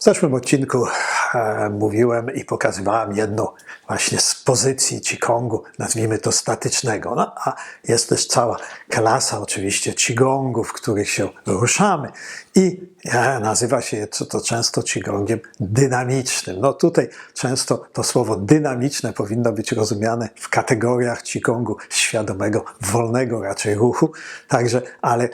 W zeszłym odcinku e, mówiłem i pokazywałem jedną właśnie z pozycji Qigongu, nazwijmy to statycznego. No, a jest też cała klasa oczywiście Qigongów, w których się ruszamy. I e, nazywa się to, to często Qigongiem dynamicznym. No tutaj często to słowo dynamiczne powinno być rozumiane w kategoriach Qigongu świadomego, wolnego raczej ruchu. Także, ale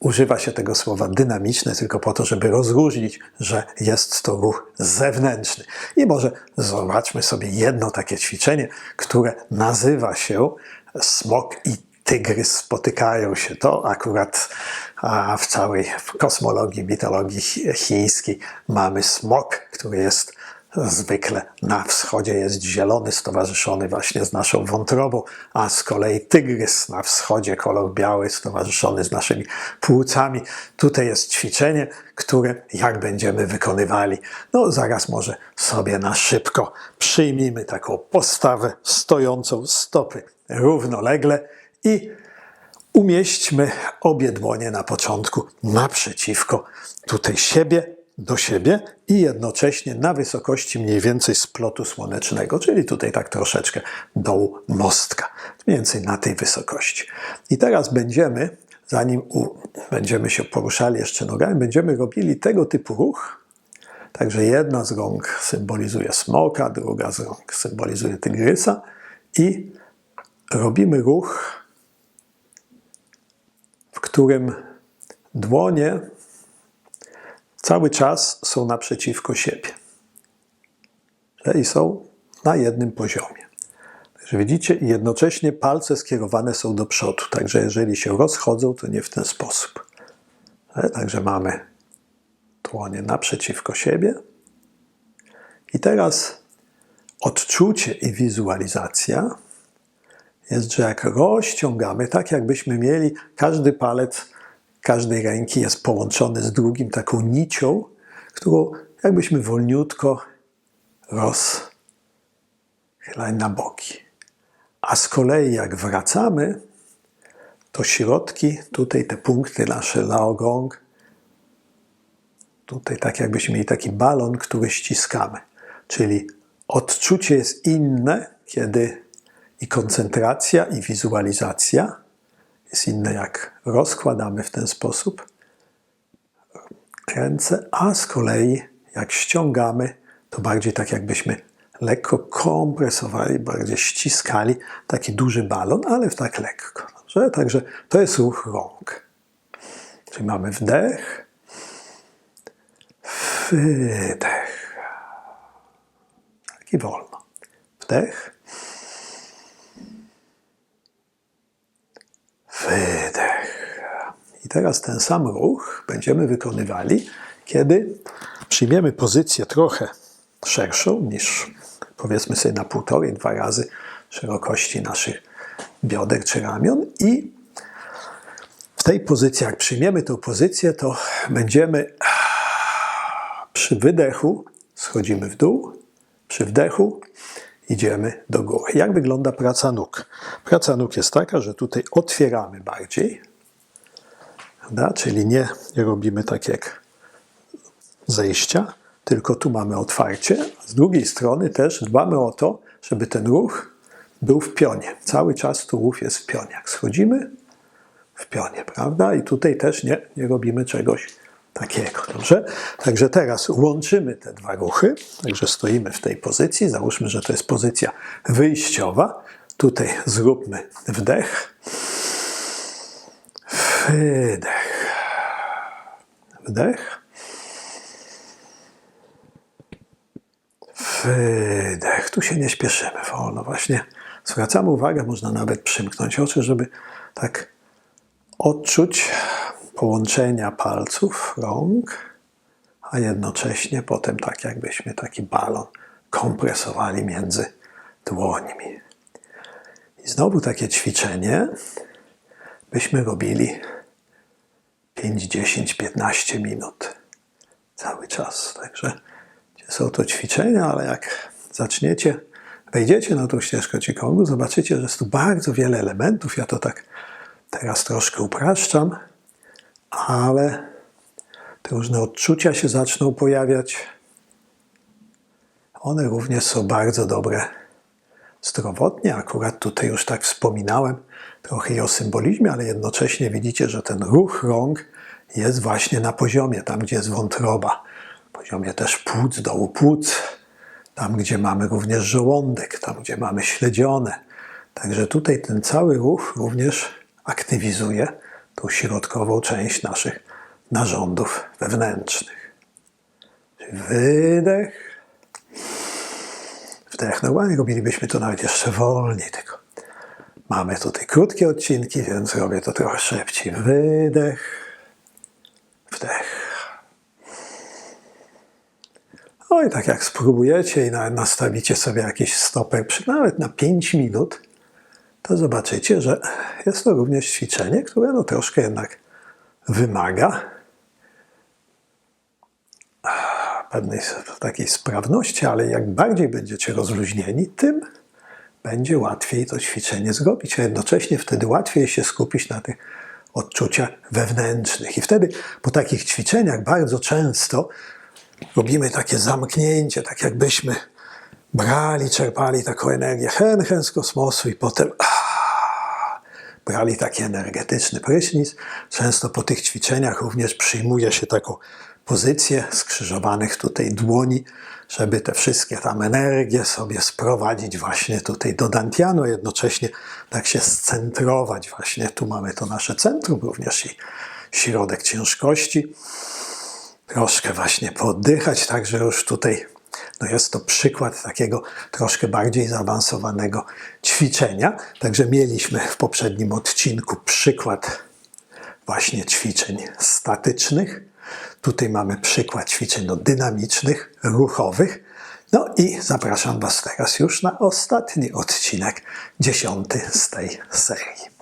używa się tego słowa dynamiczne tylko po to, żeby rozróżnić, że jest to ruch zewnętrzny. I może zobaczmy sobie jedno takie ćwiczenie, które nazywa się smok i tygrys spotykają się. To akurat w całej kosmologii, mitologii chi- chińskiej mamy smok, który jest zwykle na wschodzie jest zielony, stowarzyszony właśnie z naszą wątrobą, a z kolei tygrys na wschodzie, kolor biały, stowarzyszony z naszymi płucami. Tutaj jest ćwiczenie, które jak będziemy wykonywali, no zaraz może sobie na szybko przyjmijmy taką postawę stojącą, stopy równolegle i umieśćmy obie dłonie na początku naprzeciwko tutaj siebie, do siebie i jednocześnie na wysokości mniej więcej splotu słonecznego, czyli tutaj tak troszeczkę dołu mostka, mniej więcej na tej wysokości. I teraz będziemy, zanim będziemy się poruszali jeszcze nogami, będziemy robili tego typu ruch. Także jedna z rąk symbolizuje smoka, druga z rąk symbolizuje tygrysa i robimy ruch w którym dłonie cały czas są naprzeciwko siebie. I są na jednym poziomie. Także widzicie, i jednocześnie palce skierowane są do przodu. Także jeżeli się rozchodzą, to nie w ten sposób. E, Także mamy dłonie naprzeciwko siebie. I teraz odczucie i wizualizacja jest, że jak rozciągamy, tak jakbyśmy mieli, każdy palec każdej ręki jest połączony z drugim taką nicią, którą jakbyśmy wolniutko rozchylali na boki. A z kolei jak wracamy, to środki, tutaj te punkty nasze laogong, tutaj tak jakbyśmy mieli taki balon, który ściskamy. Czyli odczucie jest inne, kiedy i koncentracja, i wizualizacja jest inne, jak rozkładamy w ten sposób ręce, a z kolei jak ściągamy, to bardziej tak jakbyśmy lekko kompresowali, bardziej ściskali taki duży balon, ale tak lekko. Dobrze? Także to jest ruch rąk. Czyli mamy wdech, wydech. Tak i wolno. Wdech, I teraz ten sam ruch będziemy wykonywali, kiedy przyjmiemy pozycję trochę szerszą niż powiedzmy sobie na półtorej, dwa razy szerokości naszych bioder czy ramion i w tej pozycji, jak przyjmiemy tę pozycję, to będziemy przy wydechu schodzimy w dół, przy wdechu idziemy do góry. Jak wygląda praca nóg? Praca nóg jest taka, że tutaj otwieramy bardziej, prawda? czyli nie robimy tak jak zejścia, tylko tu mamy otwarcie. Z drugiej strony też dbamy o to, żeby ten ruch był w pionie. Cały czas tu ruch jest w pionie. Jak schodzimy, w pionie, prawda? I tutaj też nie, nie robimy czegoś takiego, dobrze? Także teraz łączymy te dwa ruchy, także stoimy w tej pozycji, załóżmy, że to jest pozycja wyjściowa. Tutaj zróbmy wdech, wydech, wdech, wydech. Tu się nie śpieszymy, wolno właśnie. Zwracamy uwagę, można nawet przymknąć oczy, żeby tak odczuć połączenia palców rąk, a jednocześnie potem tak jakbyśmy taki balon kompresowali między dłońmi. I znowu takie ćwiczenie byśmy robili 5, 10, 15 minut cały czas. Także są to ćwiczenia, ale jak zaczniecie, wejdziecie na tą ścieżkę Qigongу, zobaczycie, że jest tu bardzo wiele elementów. Ja to tak teraz troszkę upraszczam, ale te różne odczucia się zaczną pojawiać One również są bardzo dobre zdrowotnie. Akurat tutaj już tak wspominałem trochę i o symbolizmie, ale jednocześnie widzicie, że ten ruch rąk jest właśnie na poziomie, tam gdzie jest wątroba, poziomie też płuc, dołu płuc, tam gdzie mamy również żołądek, tam gdzie mamy śledzione. Także tutaj ten cały ruch również aktywizuje tą środkową część naszych narządów wewnętrznych. Czyli Wydech. Robilibyśmy to nawet jeszcze wolniej, tylko mamy tutaj krótkie odcinki, więc robię to trochę szybciej. Wydech. Wdech. No i tak jak spróbujecie i nastawicie sobie jakiś stoper, nawet na 5 minut, to zobaczycie, że jest to również ćwiczenie, które no troszkę jednak wymaga pewnej takiej sprawności, ale jak bardziej będziecie rozluźnieni, tym będzie łatwiej to ćwiczenie zrobić, a jednocześnie wtedy łatwiej się skupić na tych odczuciach wewnętrznych. I wtedy po takich ćwiczeniach bardzo często robimy takie zamknięcie, tak jakbyśmy brali, czerpali taką energię hen, hen z kosmosu i potem brali taki energetyczny prysznic. Często po tych ćwiczeniach również przyjmuje się taką pozycję skrzyżowanych tutaj dłoni, żeby te wszystkie tam energie sobie sprowadzić właśnie tutaj do Dantianu, jednocześnie tak się scentrować. Właśnie tu mamy to nasze centrum, również i środek ciężkości troszkę właśnie pooddychać, także już tutaj no jest to przykład takiego troszkę bardziej zaawansowanego ćwiczenia. Także mieliśmy w poprzednim odcinku przykład właśnie ćwiczeń statycznych. Tutaj mamy przykład ćwiczeń no, dynamicznych, ruchowych. No i zapraszam Was teraz już na ostatni odcinek, dziesiąty z tej serii.